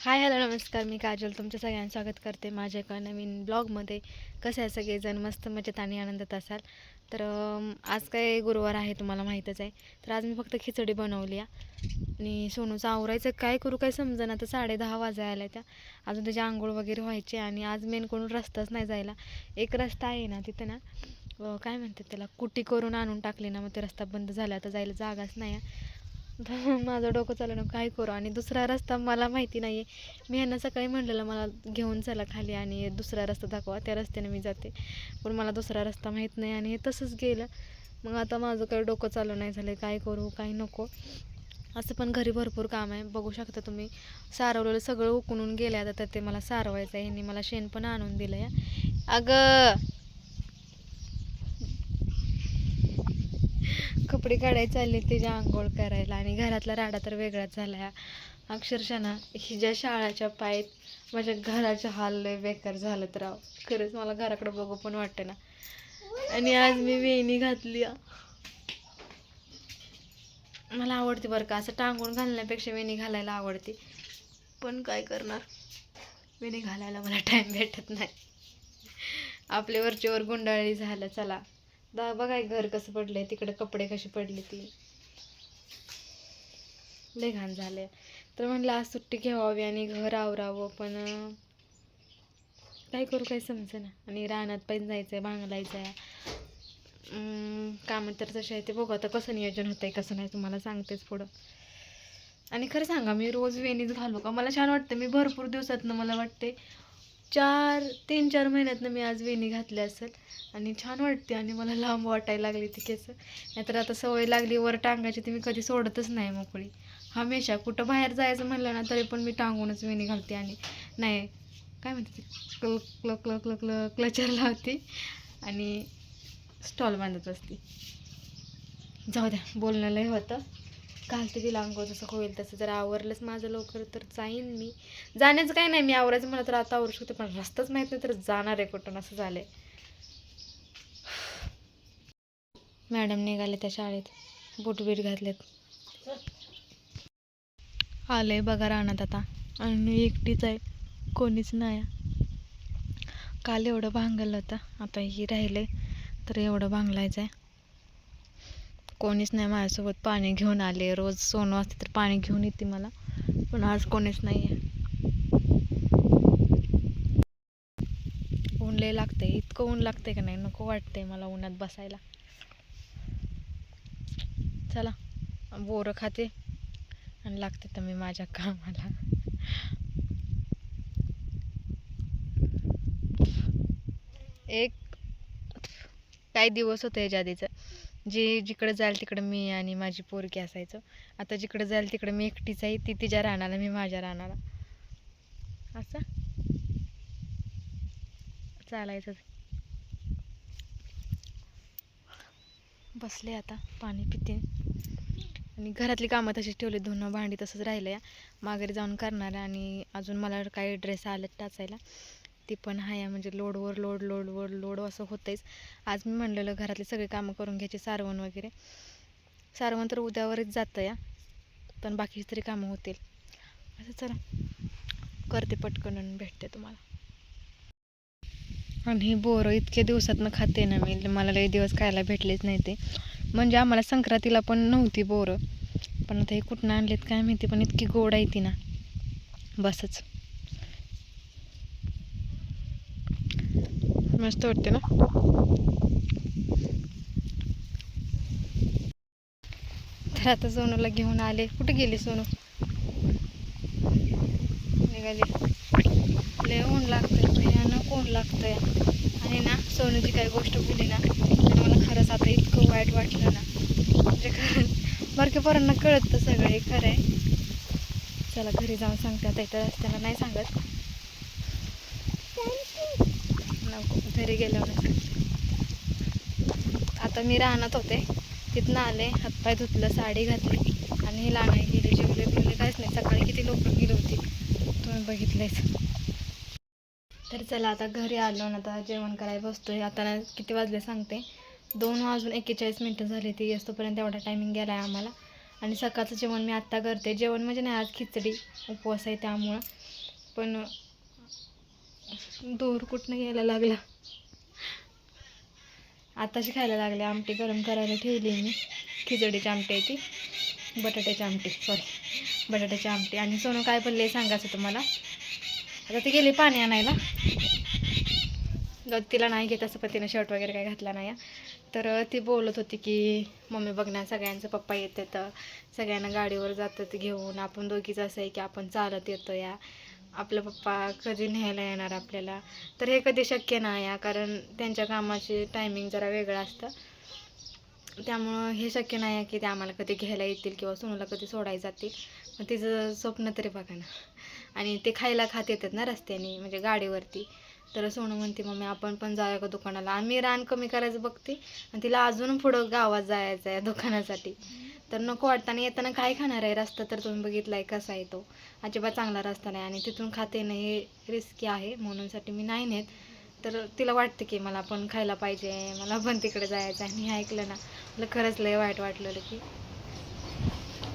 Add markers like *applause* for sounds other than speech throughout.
Hi hello नमस्कार. मी काजल तुमच्या सगळ्यांचं स्वागत करते माझ्या एका नवीन ब्लॉगमध्ये. कसं आहे सगळेजण? मस्त मजेत आणि आनंदात असाल? तर आज काय गुरुवार आहे तुम्हाला माहीतच आहे. तर आज मी फक्त खिचडी बनवली आहे. आणि सोनूचं आवरायचं काय करू काय समजेना तर साडे दहा वाजायला आल्या त्या. अजून त्याची आंघोळ वगैरे व्हायची आणि आज मेन करून रस्ताच नाही जायला. एक रस्ता आहे ना तिथे ना काय म्हणतात त्याला? कुटी करून आणून टाकली ना मग ते रस्ता बंद झाला. तर जायला जागाच नाही आहे. तर *laughs* माझं डोकं चाललं ना काय करू? आणि दुसरा रस्ता मला माहिती नाही आहे मी यांना सकाळी म्हणलेलं मला घेऊन चला खाली आणि दुसरा रस्ता दाखवा. त्या रस्त्याने मी जाते. पण मला दुसरा रस्ता माहीत नाही आणि हे तसंच गेलं. मग आता माझं काही डोकं चालू नाही झालं काय करू? काय नको. असं पण घरी भरपूर काम आहे. बघू शकता तुम्ही सारवलेलं सगळं उकणून गेलं आता तर ते मला सारवायचं आहे ह्यांनी मला शेण पण आणून दिलं आहे अगं! कपडे काढायला चालले त्याच्या आंघोळ करायला. आणि घरातला राडा तर वेगळाच झाला आहे अक्षरशः ना ही ज्या शाळाच्या पायत माझ्या घराच्या हाल लय बेकार झालं तर राव. खरंच मला घराकडे बघू पण वाटतं ना. आणि आज मी वेणी घातली. मला आवडते बरं का असं टांगून घालण्यापेक्षा वेणी घालायला आवडते. पण काय करणार? वेणी घालायला मला टाईम भेटत नाही. आपले वरचेवर गुंडाळी झालं चला. दा बघाय घर कसं पडलंय तिकडे कपडे कसे पडले ती. लय घाण झाले तर म्हणलं आज सुट्टी घ्यावी आणि घर आवरावं पण काय करू काही समजेना. आणि रानात पण जायचं आहे भांगलायचं आहे कामं तर तसे आहे ते बघू आता कसं नियोजन होतं आहे कसं नाही तुम्हाला सांगतेच पुढं. आणि खरं सांगा मी रोज वेणीच घालू का? मला छान वाटतं मी भरपूर दिवसातनं मला वाटते चार तीन चार महिन्यातनं मी आज वेणी घातली असेल. आणि छान वाटते आणि मला लांब वाटायला लागली ती केस. नाहीतर आता सवय लागली वर टांगायची ती मी कधी सोडतच नाही मोकळी. हमेशा कुठं बाहेर जायचं म्हणलं ना तरी पण मी टांगूनच वेणी घालते आणि नाही काय म्हणते क्ल क्ल क्ल क्ल क्ल क्लचर लावते आणि स्टॉल बांधत असते जाऊ द्या बोलणं लय होतं. घालते तिला अंघोळ जसं होईल तसं. जर आवरलंच माझं लवकर तर जाईन मी. जाण्याचं काही नाही मी आवरायचं म्हणलं तर आता आवरू शकते पण रस्ताच माहीत नाही तर जाणार आहे कुठून असं झालंय. मॅडम निघाले त्या शाळेत. बूट बीट घातलेत. आले बघा रानात आता. आणि एकटीच आहे कोणीच नाही काल एवढं भांगलं होतं आता ही राहिले तर एवढं भांगलायचं आहे. कोणीच नाही माझ्यासोबत पाणी घेऊन आले. रोज सोनं असते तर पाणी घेऊन येते मला. पण आज कोणीच नाही आहे ऊन लय लागते इतकं ऊन लागतंय का नाही? नको वाटतंय मला उन्हात बसायला. चला बोरं खाते. आणि लागते तर मी माझ्या कामाला. एक काही दिवस होते याच्या आधीचं. जे जिकडं जाईल तिकडं मी आणि माझी पोरगी असायचं. आता जिकडं जाईल तिकडं मी एकटीच आहे ती तिच्या रानाला मी माझ्या रानाला. असं? चालायचं बसले आता पाणी पिते. आणि घरातली कामं तशीच ठेवली धुणं भांडी तसंच राहिलं या. माघारी जाऊन करणार आणि अजून मला काही ड्रेस आले टाचायला. ती पण आहे. म्हणजे लोडवर लोड लोडवर लोड असं होतंच आज मी म्हणलेलं घरातली सगळी कामं करून घ्यायची सारवण वगैरे. सारवण तर उद्यावरच जातं या. पण बाकीची तरी कामं होतील. असं चला. करते पटकन भेटते तुम्हाला. आणि हे बोरं इतक्या दिवसातनं खाते ना मी. मला लई दिवस खायला भेटलेच नाही ते. म्हणजे आम्हाला संक्रांतीला पण नव्हती बोरं. पण आता हे कुठनं आणलेत काय माहिती पण इतकी गोड आहे ती ना. बसच. मस्त वाटते ना. तर आता सोनूला घेऊन आले. कुठे गेली सोनू? निघाली. लय ऊन लागतंय भयानक ऊन लागतंय. आणि ना सोनूची काही गोष्ट बोली ना तर मला खरंच आता इतकं वाईट वाटलं ना. म्हणजे खरंच बारक्या पोरांना कळत तर सगळं हे खरं आहे. चला घरी जाऊन सांगते आता. इथं रस्त्याला नाही सांगत. घरी गेल्यावर. आता मी राहणार होते. तिथनं आले हातपाय धुतलं साडी घातली आणि हे लाणाय गेले जेवले बिवले काहीच नाही. सकाळी किती लोक गेली होती? तुम्ही बघितलेच. तर चला आता घरी आलो ना आता जेवण करायला बसतोय. आता ना किती वाजले सांगते. दोन वाजून एक्केचाळीस मिनटं झाली ती. असतोपर्यंत एवढा टायमिंग गेला आहे आम्हाला. आणि सकाळचं जेवण मी आत्ता करते. जेवण म्हणजे नाही आज खिचडी उपवास आहे त्यामुळं. पण दूर कुठनं घ्यायला लागला? आताशी खायला लागले. आमटी गरम करायला ठेवली मी. खिचडीची आमटी आहे ती. बटाट्याची आमटी सॉरी बटाट्याची आमटी. आणि सोनू काय पडले सांगायचं तुम्हाला? आता ती गेली पाणी आणायला. ग- तिला नाही घेत असं पण तिनं शर्ट वगैरे काय घातला नाही. तर ती बोलत होती की मम्मी बघ ना सगळ्यांचं पप्पा येत तर सगळ्यांना गाडीवर जातात घेऊन. आपण दोघीच असं आहे की आपण चालत येतो या. आपलं पप्पा कधी न्यायला येणार आपल्याला? तर हे कधी शक्य नाही आहे कारण त्यांच्या कामाचे टायमिंग जरा वेगळं असतं. त्यामुळं हे शक्य नाही आहे की ते आम्हाला कधी घ्यायला येतील किंवा सोनूला कधी सोडायला जातील. मग तिचं स्वप्न तरी बघा ना. आणि ते खायला खात येतात ना रस्त्याने म्हणजे गाडीवरती. तर सोनू म्हणते मम्मी आपण पण जाऊया का दुकानाला? आम्ही रान कमी करायचं बघते आणि तिला अजून पुढं गावात जायचं आहे दुकानासाठी. तर नको वाटताना येताना काय खाणार आहे? रस्ता तर तुम्ही बघितला आहे कसा आहे तो. अजिबात चांगला रस्ता नाही आणि तिथून खाते नाही हे रिस्की आहे. म्हणूनसाठी मी नाही नेत. तर तिला वाटतं की मला पण खायला पाहिजे मला पण तिकडे जायचं आहे. आणि ऐकलं ना मला खरंच लय वाईट वाटलेलं की.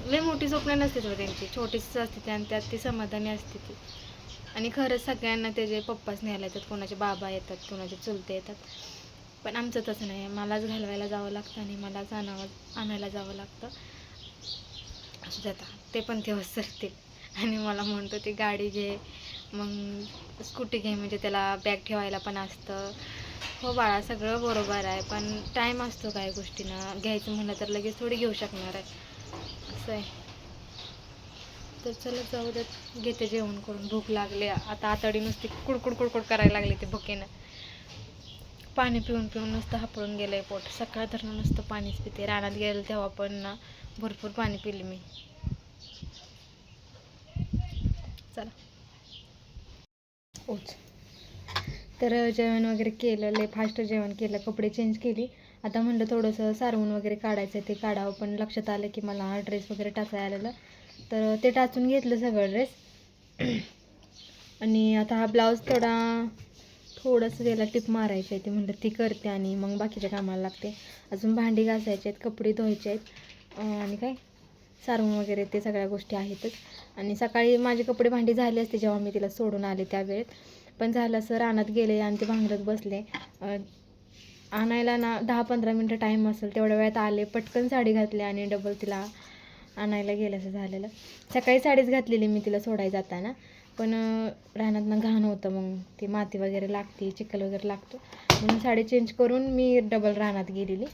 लय मोठी स्वप्न नसते हो त्यांची. छोटीच असते ती आणि त्यात ती समाधानी असते ती. आणि खरंच सगळ्यांना त्याचे पप्पाच न्यायला येतात कोणाचे बाबा येतात कोणाचे चुलते येतात पण आमचं तसं नाही. मलाच घालवायला जावं लागतं आणि मलाच आणावं आणायला जावं लागतं. असू द्या ते पण दिवस सरतील आणि मला म्हणतो ती गाडी घे. मग स्कूटी घे. म्हणजे त्याला बॅग ठेवायला पण असतं. हो बाळा सगळं बरोबर आहे. पण टाईम असतो काय गोष्टींना. घ्यायचं म्हणलं तर लगेच थोडी घेऊ शकणार आहे. असं आहे. तर चला जाऊ देत. घेते जेवण करून. भूक लागली. आता आतडी नुसती कुडकुड कुडकुड करायला लागली ते भुकेनं. पाणी पिऊन पिऊन नुसतं हापळून गेलं आहे पोट. सकाळ धरणं नुसतं पाणीच पिते. रानात गेलं तेव्हा पण ना भरपूर पाणी पिले मी. चला. ओच तर जेवण वगैरे केलं लय फास्ट जेवण केलं कपडे चेंज केली. आता म्हणलं थोडंसं सारवून वगैरे काढायचं ते काढावं पण लक्षात आलं की मला हा ड्रेस वगैरे टाचायला आलेला. तर ते टाचून घेतलं सगळं ड्रेस *clears throat* आणि आता हा ब्लाऊज थोडा थोडंसं त्याला टिप मारायची आहे. ती म्हणलं ती करते आणि मग बाकीच्या कामाला लागते. अजून भांडी घासायचे आहेत कपडे धुवायचे आहेत आणि काय? सारून वगैरे ते सगळ्या गोष्टी आहेतच. आणि सकाळी माझे कपडे भांडी झाले असते जेव्हा मी तिला सोडून आले त्यावेळेत पण झालं असं रानात गेले आणि ते भांगरत बसले. आणायला ना दहा पंधरा मिनटं टाईम असेल तेवढ्या वेळात आले पटकन साडी घातली आणि डबल तिला आणायला गेलं असं झालेलं. सकाळी साडीच घातलेली मी तिला सोडायला जाताना. पण अं, रानातनं घाण होतं मग. ती माती वगैरे लागते चिखल वगैरे लागतो. म्हणून साडी चेंज करून मी डबल रानात गेलेली.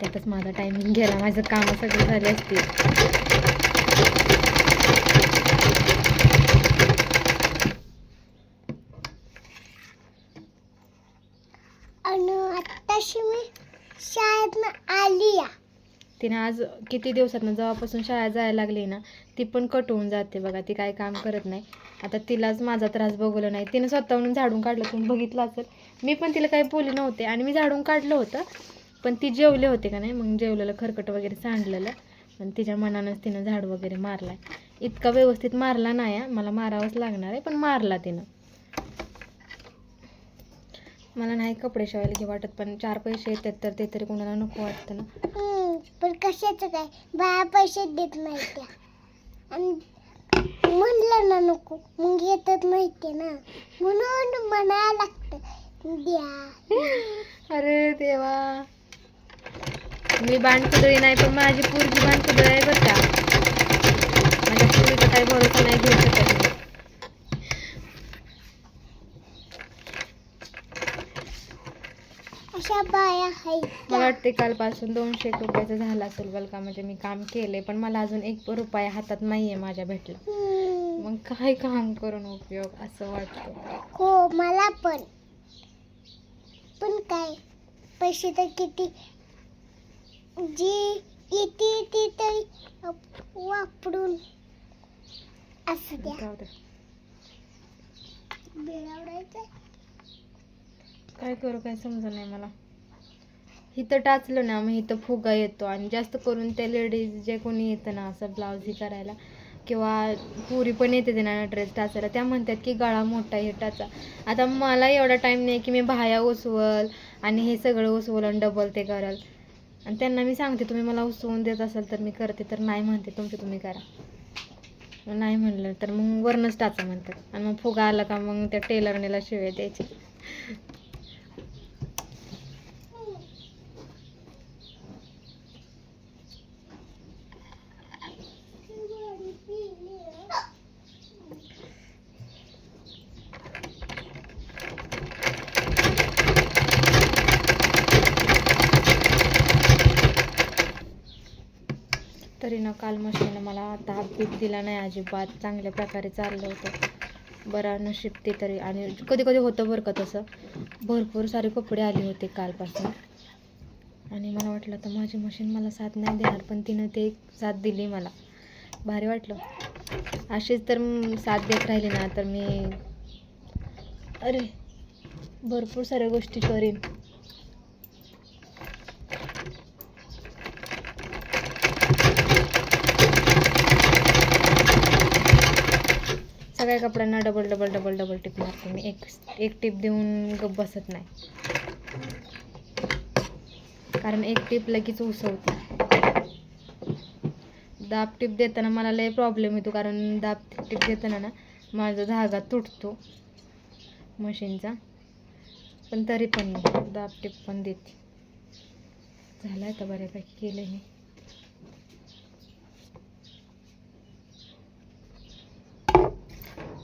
त्यातच माझा टायमिंग गेला. माझं कामं सगळी झाली असतील आणि आत्ताशी मी शाळेतनं आली या तिने आज किती दिवसातनं जेव्हापासून शाळा जायला लागली ना ती पण कट होऊन जाते बघा ती काय काम करत नाही. आता तिलाच माझा त्रास बघवला नाही. तिने स्वतःहून झाडून काढलं तुम्ही बघितलं असेल. मी पण तिला काही बोलली नव्हते आणि मी झाडून काढलं होतं पण ती जेवले होते का नाही मग जेवलेलं खरकट वगैरे सांडलेलं पण तिच्या मनानंच तिनं झाड वगैरे मारला इतका व्यवस्थित मारला नाही मला मारावंच लागणार आहे पण मारला तिनं. मला नाही कपडे शिवायला घे वाटत पण चार पैसे येतात तर ते तरी कोणाला नको वाटतं ना. हम्म, पण कशाचं काय? बाया पैसे देत नाही त्या. आणि म्हणलं ना नको मग येतच नाही ते ना. म्हणून म्हणायला लागतं द्या. अरे देवा. मी बाणकुदळी नाही पण माझी पोरगी बाणकुदळी आहे बरं का. माझ्या पोरीचा काही भरोसा नाही घेऊ शकत मी अशा बाया आहेत मला वाटते कालपासून दोनशे एक रुपयाचं झालं असेल बरं का म्हणजे मी काम केले पण मला अजून एक रुपया हातात नाही आहे माझ्या भेटला. मग काय काम करून उपयोग असं वाटतं? हो मला पण. पण काय? पैसे तर किती? जी येते ती तरी वापरून असू द्या. बेळावडायचं काय करू काय समजा नाही मला. इथं टाचलं ना मग इथं फुगा येतो. आणि जास्त करून त्या लेडीज जे कोणी येतं ना असं ब्लाऊज हे करायला किंवा पुरी पण येते त्यांना ड्रेस टाचायला त्या म्हणतात की गळा मोठा हे टाचा. आता मला एवढा टाईम नाही की मी बाह्या उसवल आणि हे सगळं उसवल आणि डबल ते करल. आणि त्यांना मी सांगते तुम्ही मला उसवून देत असाल तर मी करते तर नाही म्हणते तुमचे तुम्ही करा. मग नाही म्हणलं तर मग वरणच टाचा म्हणतात. आणि मग फुगा आला का मग त्या टेलरनेला शिवाय द्यायचे तरी ना काल मशीननं मला ताप बीप दिला नाही अजिबात. चांगल्या प्रकारे चाललं होतं. बरं नशीब ते तरी. आणि कधी कधी होतं बरं का तसं. भरपूर सारे कपडे आले होते कालपासून. आणि मला वाटलं तर माझी मशीन मला साथ नाही देणार पण तिनं ते एक साथ दिली मला. भारी वाटलं. अशीच तर साथ देत राहिली ना तर मी अरे भरपूर साऱ्या गोष्टी करीन. सगळ्या कपड्यांना double double double double tip मारते मी. एक एक टिप देऊन गप बसत नाही. कारण एक टिप लगेच उसवते दाब टिप देताना मला लय प्रॉब्लेम येतो कारण दाब टिप देताना ना माझा धागा तुटतो मशीनचा. पण तरी पण मी दाब टिप पण देते. झालं आहे का बऱ्यापैकी केलं मी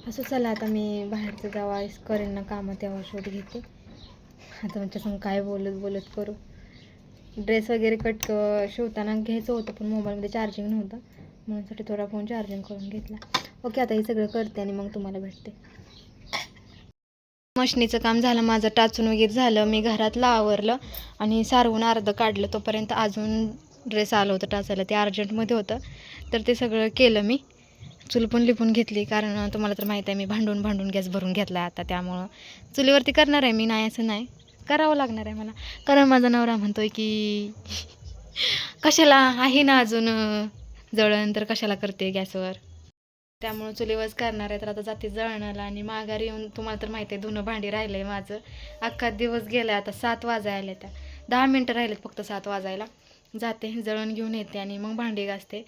असं चला आता मी बाहेरचं जेव्हा करेन ना कामं तेव्हा शोध घेते. आता माझ्यासंग काय बोलत बोलत करू. ड्रेस वगैरे कट शिवताना घ्यायचं होतं पण मोबाईलमध्ये चार्जिंग नव्हतं. म्हणूनसाठी थोडा फोन चार्जिंग करून घेतला. ओके आता हे सगळं करते आणि मग तुम्हाला भेटते. मशनीचं काम झालं माझं टाचून वगैरे झालं मी घरातलं आवरलं आणि सारवून अर्धं काढलं. तोपर्यंत अजून ड्रेस आलं होतं टाचायला. ते अर्जंटमध्ये होतं. तर ते सगळं केलं मी. चूल पण लिपून घेतली. कारण तुम्हाला तर माहीत आहे मी भांडून भांडून गॅस भरून घेतला आता. त्यामुळं चुलीवरती करणार आहे मी नाही असं नाही. करावं लागणार आहे मला. कारण माझा नवरा म्हणतोय की कशाला? आहे ना अजून जळण तर कशाला करते गॅसवर? त्यामुळं चुलीवरच करणार आहे तर आता जाते जळणाला. आणि माघारी येऊन तुम्हाला तर माहिती आहे धुणं भांडी राहिलं आहे माझं. अख्खा दिवस गेला आता सात वाजायला आले त्या. दहा मिनटं राहिलेत फक्त सात वाजायला. जाते जळण घेऊन येते आणि मग भांडी घासते.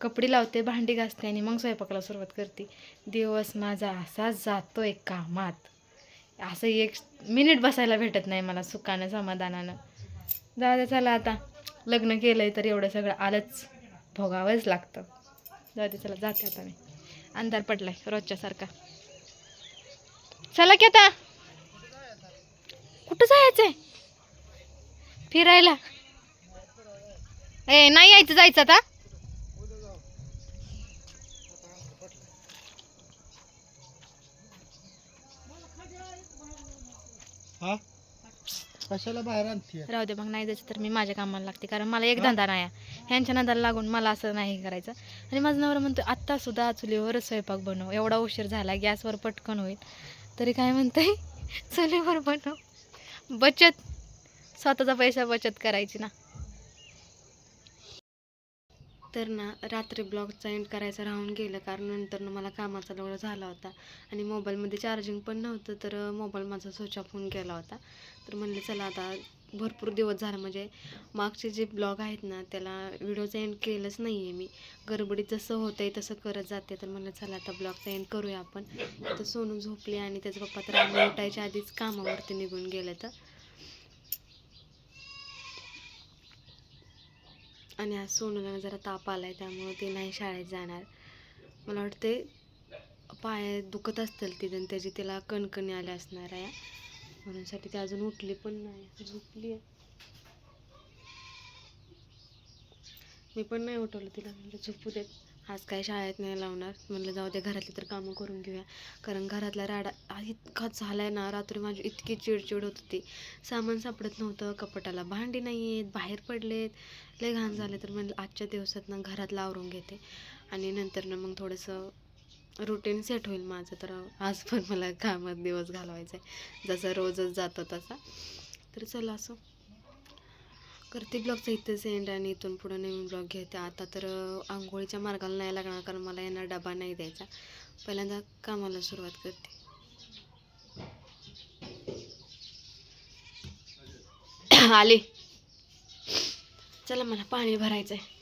कपडे लावते भांडी घासते आणि मग स्वयंपाकाला सुरुवात करते. दिवस माझा असाच आहे कामात. असं एक मिनिट बसायला भेटत नाही मला सुखानं समाधानानं. जाऊ दे चला आता. लग्न केलं आहे तर एवढं सगळं आलंच. भोगावंच लागतं. जाऊ दे चला जाते आता मी. अंधार पडलाय रोजच्यासारखा. चला की आता. कुठं जायचंय? फिरायला. ए नाही यायचं जायचं आता. हा? कशाला बाहेर आणते राहू दे मग नाही जायचं तर मी माझ्या कामाला लागते कारण मला एक धंदा नाही आहे. ह्यांच्या नादाला लागून मला असं नाही करायचं. आणि माझा नवरा म्हणतो आत्ता सुद्धा चुलीवरच स्वयंपाक बनव. एवढा उशीर झाला गॅसवर पटकन होईल. तरी काय म्हणताय? *laughs* चुलीवर बनव. बचत. स्वतःचा पैसा बचत करायची ना. तर ना रात्री ब्लॉगचा एंड करायचं राहून गेलं. कारण नंतर ना मला कामाचा लोड झाला होता. आणि मोबाईलमध्ये चार्जिंग पण नव्हतं तर मोबाईल माझा स्विच ऑफ होऊन गेला होता. तर म्हणले चला आता भरपूर दिवस झाला. म्हणजे मागचे जे ब्लॉग आहेत ना त्याला व्हिडिओचा एंड केलंच नाही आहे मी. गडबडीत जसं होतं आहे तसं करत जाते. तर म्हणलं चला आता ब्लॉगचा एंड करूया आपण. तर सोनू झोपली आणि त्याचा पप्पा तर आम्ही उठायच्या आधीच कामावरती निघून गेलं तर. आणि आज सोनूला जरा ताप आला आहे त्यामुळं ते नाही शाळेत जाणार. मला वाटते पाय दुखत असतील तिथे आणि त्याची तिला कणकणी आल्या असणार आहे. म्हणूनसाठी ती अजून उठली पण नाही. झोपली आहे. मी पण नाही उठवलं तिला. म्हणजे झोपू देत आज काय शाळेत नाही लावणार. म्हणलं जाऊ दे घरातली तर कामं करून घेऊया. कारण घरातला राडा इतका झाला आहे ना रात्री माझी इतकी चिडचिड होत होती. सामान सापडत नव्हतं कपाटाला भांडी नाही आहेत बाहेर पडलेत. लय घाण झाले तर म्हणलं आजच्या दिवसात ना घरात आवरून घेते. आणि नंतर ना मग थोडंसं रुटीन सेट होईल माझं. तर आज पण मला कामात दिवस घालवायचा आहे जसा रोजच जातो तसा. तर चला असं. करते ब्लॉगचा इथंच एंड आणि इथून पुढं नवीन ब्लॉग घेते. आता तर आंघोळीच्या मार्गाला नाही लागणार कारण मला यांना डबा नाही द्यायचा. पहिल्यांदा कामाला सुरुवात करते. *clears throat* आले. चला मला पाणी भरायचं आहे